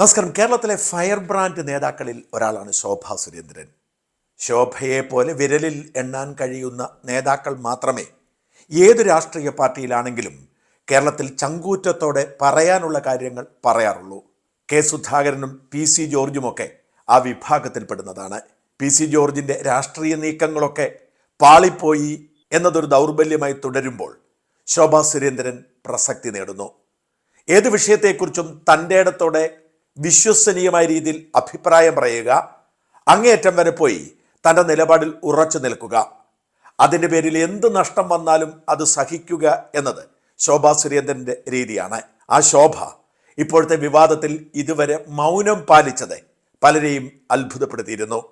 നമസ്കാരം. കേരളത്തിലെ fire brand നേതാക്കളിൽ ഒരാളാണ് ശോഭ സുരേന്ദ്രൻ. ശോഭയെ പോലെ വിരലിൽ എണ്ണാൻ കഴിയുന്ന നേതാക്കൾ മാത്രമേ ഏത് രാഷ്ട്രീയ പാർട്ടിയിലാണെങ്കിലും കേരളത്തിൽ ചങ്കൂറ്റത്തോടെ പറയാനുള്ള കാര്യങ്ങൾ പറയാറുള്ളൂ. കെ സുധാകരനും പി സി ജോർജുമൊക്കെ ആ വിഭാഗത്തിൽപ്പെടുന്നതാണ്. പി സി ജോർജിന്റെ രാഷ്ട്രീയ നീക്കങ്ങളൊക്കെ പാളിപ്പോയി എന്നതൊരു ദൗർബല്യമായി തുടരുമ്പോൾ ശോഭ സുരേന്ദ്രൻ പ്രസക്തി നേടുന്നു. ഏത് വിഷയത്തെക്കുറിച്ചും തന്റെ ഇടത്തോടെ വിശ്വസനീയമായ രീതിയിൽ അഭിപ്രായം പറയുക അങ്ങേയറ്റം വരെ പോയി തന്റെ നിലപാടിൽ ഉറച്ചു നിൽക്കുക. അതിന്റെ പേരിൽ എന്ത് നഷ്ടം വന്നാലും അത് സഹിക്കുക എന്നത് ശോഭാ സുരേന്ദ്രന്റെ രീതിയാണ്. ആ ശോഭ ഇപ്പോഴത്തെ വിവാദത്തിൽ ഇതുവരെ മൗനം പാലിച്ചത് പലരെയും അത്ഭുതപ്പെടുത്തിയിരുന്നു.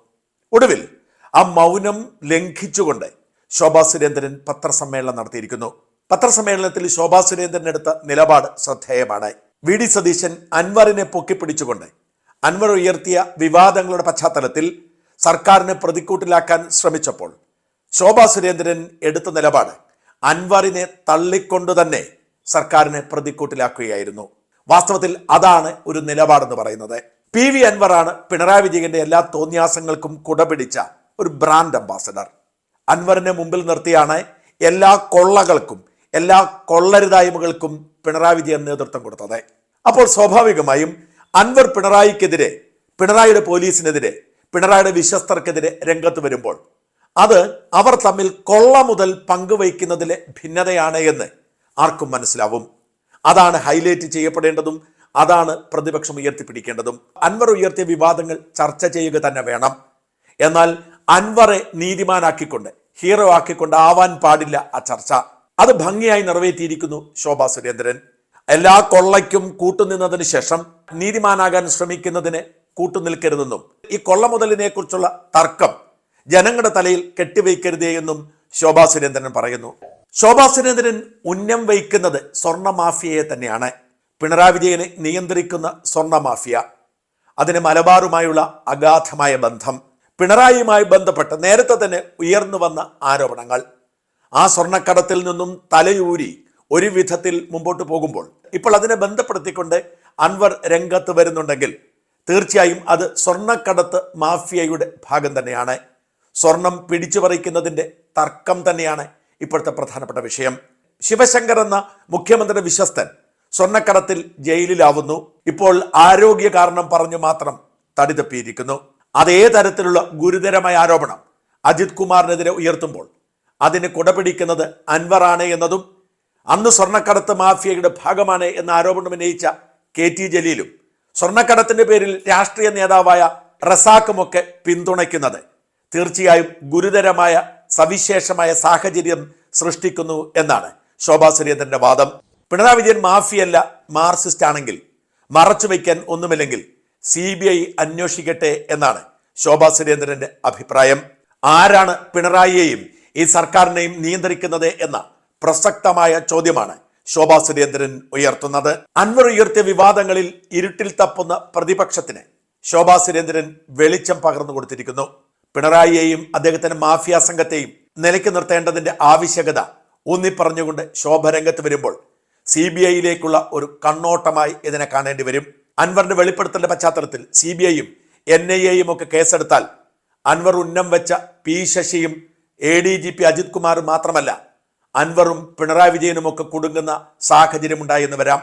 ഒടുവിൽ ആ മൗനം ലംഘിച്ചുകൊണ്ട് ശോഭാ സുരേന്ദ്രൻ പത്രസമ്മേളനം നടത്തിയിരിക്കുന്നു. പത്രസമ്മേളനത്തിൽ ശോഭാ സുരേന്ദ്രൻ എടുത്ത നിലപാട് ശ്രദ്ധേയമാണ്. വി ഡി സതീശൻ അൻവറിനെ പൊക്കിപ്പിടിച്ചുകൊണ്ട് അൻവർ ഉയർത്തിയ വിവാദങ്ങളുടെ പശ്ചാത്തലത്തിൽ സർക്കാരിനെ പ്രതിക്കൂട്ടിലാക്കാൻ ശ്രമിച്ചപ്പോൾ ശോഭാ സുരേന്ദ്രൻ എടുത്ത നിലപാട് അൻവറിനെ തള്ളിക്കൊണ്ടു തന്നെ സർക്കാരിനെ പ്രതിക്കൂട്ടിലാക്കുകയായിരുന്നു. വാസ്തവത്തിൽ അതാണ് ഒരു നിലപാടെന്ന് പറയുന്നത്. പി വി അൻവറാണ് പിണറായി വിജയന്റെ എല്ലാ തോന്നിയാസങ്ങൾക്കും കുടപിടിച്ച ഒരു ബ്രാൻഡ് അംബാസഡർ. അൻവറിനെ മുമ്പിൽ നിർത്തിയാണ് എല്ലാ കൊള്ളകൾക്കും എല്ലാ കൊള്ളരുതായ്മകൾക്കും പിണറായി വിജയൻ നേതൃത്വം കൊടുത്തത്. അപ്പോൾ സ്വാഭാവികമായും അൻവർ പിണറായിക്കെതിരെ പിണറായിയുടെ പോലീസിനെതിരെ പിണറായിയുടെ വിശ്വസ്തർക്കെതിരെ രംഗത്ത് വരുമ്പോൾ അത് അവർ തമ്മിൽ കൊള്ള മുതൽ പങ്കുവയ്ക്കുന്നതിലെ ഭിന്നതയാണ് എന്ന് ആർക്കും മനസ്സിലാവും. അതാണ് ഹൈലൈറ്റ് ചെയ്യപ്പെടേണ്ടതും അതാണ് പ്രതിപക്ഷം ഉയർത്തിപ്പിടിക്കേണ്ടതും. അൻവർ ഉയർത്തിയ വിവാദങ്ങൾ ചർച്ച ചെയ്യുക തന്നെ വേണം. എന്നാൽ അൻവറെ നീതിമാനാക്കിക്കൊണ്ട് ഹീറോ ആക്കിക്കൊണ്ട് ആവാൻ പാടില്ല ആ ചർച്ച. അത് ഭംഗിയായി നിറവേറ്റിയിരിക്കുന്നു ശോഭാ സുരേന്ദ്രൻ. എല്ലാ കൊള്ളയ്ക്കും കൂട്ടുനിന്നതിന് ശേഷം നീതിമാനാകാൻ ശ്രമിക്കുന്നതിന് കൂട്ടുനിൽക്കരുതെന്നും ഈ കൊള്ള മുതലിനെ കുറിച്ചുള്ള തർക്കം ജനങ്ങളുടെ തലയിൽ കെട്ടിവയ്ക്കരുതേ എന്നും ശോഭാ സുരേന്ദ്രൻ പറയുന്നു. ശോഭാ സുരേന്ദ്രൻ ഉന്നം വയ്ക്കുന്നത് സ്വർണ മാഫിയയെ തന്നെയാണ്. പിണറായി വിജയനെ നിയന്ത്രിക്കുന്ന സ്വർണ മാഫിയ അതിന് മലബാറുമായുള്ള അഗാധമായ ബന്ധം പിണറായിയുമായി ബന്ധപ്പെട്ട് നേരത്തെ തന്നെ ഉയർന്നു വന്ന ആരോപണങ്ങൾ. ആ സ്വർണക്കടത്തിൽ നിന്നും തലയൂരി ഒരു വിധത്തിൽ മുമ്പോട്ട് പോകുമ്പോൾ ഇപ്പോൾ അതിനെ ബന്ധപ്പെടുത്തിക്കൊണ്ട് അൻവർ രംഗത്ത് വരുന്നുണ്ടെങ്കിൽ തീർച്ചയായും അത് സ്വർണക്കടത്ത് മാഫിയയുടെ ഭാഗം തന്നെയാണ്. സ്വർണം പിടിച്ചു പറിക്കുന്നതിന്റെ തർക്കം തന്നെയാണ് ഇപ്പോഴത്തെ പ്രധാനപ്പെട്ട വിഷയം. ശിവശങ്കർ എന്ന മുഖ്യമന്ത്രി വിശ്വസ്തൻ സ്വർണക്കടത്തിൽ ജയിലിലാവുന്നു. ഇപ്പോൾ ആരോഗ്യ കാരണം പറഞ്ഞു മാത്രം തടി തപ്പിയിരിക്കുന്നു അതേ തരത്തിലുള്ള ഗുരുതരമായ ആരോപണം അജിത് കുമാറിനെതിരെ ഉയർത്തുമ്പോൾ അതിന് കുടപിടിക്കുന്നത് അൻവറാണ് എന്നതും അന്ന് സ്വർണക്കടത്ത് മാഫിയയുടെ ഭാഗമാണ് എന്ന ആരോപണം ഉന്നയിച്ച കെ ടി ജലീലും സ്വർണക്കടത്തിന്റെ പേരിൽ രാഷ്ട്രീയ നേതാവായ റസാക്കുമൊക്കെ പിന്തുണയ്ക്കുന്നത്. തീർച്ചയായും ഗുരുതരമായ സവിശേഷമായ സാഹചര്യം സൃഷ്ടിക്കുന്നു എന്നാണ് ശോഭാ സുരേന്ദ്രന്റെ വാദം. പിണറായി വിജയൻ മാഫിയല്ല മാർസിസ്റ്റ് ആണെങ്കിൽ മറച്ചു വയ്ക്കാൻ ഒന്നുമില്ലെങ്കിൽ സി ബി ഐ അന്വേഷിക്കട്ടെ എന്നാണ് ശോഭാ സുരേന്ദ്രന്റെ അഭിപ്രായം. ആരാണ് പിണറായിയെയും ഈ സർക്കാരിനെയും നിയന്ത്രിക്കുന്നത് എന്ന പ്രസക്തമായ ചോദ്യമാണ്. ശോഭാ സുരേന്ദ്രൻ ഉയർത്തുന്നത്. അൻവർ ഉയർത്തിയ വിവാദങ്ങളിൽ ഇരുട്ടിൽ തപ്പുന്ന പ്രതിപക്ഷത്തിന് ശോഭാ സുരേന്ദ്രൻ വെളിച്ചം പകർന്നു കൊടുത്തിരിക്കുന്നു. പിണറായിയെയും അദ്ദേഹത്തിന്റെ മാഫിയ സംഘത്തെയും നിലയ്ക്ക് നിർത്തേണ്ടതിന്റെ ആവശ്യകത ഊന്നിപ്പറഞ്ഞുകൊണ്ട് ശോഭ രംഗത്ത് വരുമ്പോൾ സി ബി ഐയിലേക്കുള്ള ഒരു കണ്ണോട്ടമായി ഇതിനെ കാണേണ്ടി വരും. അൻവറിന്റെ വെളിപ്പെടുത്തലിന്റെ പശ്ചാത്തലത്തിൽ സി ബി ഐയും എൻ ഐ എയും ഒക്കെ കേസെടുത്താൽ അൻവർ ഉന്നം വെച്ച P ശശിയും A D G P Ajith കുമാറും മാത്രമല്ല അൻവറും പിണറായി വിജയനും ഒക്കെ കുടുങ്ങുന്ന സാഹചര്യം ഉണ്ടായെന്ന് വരാം.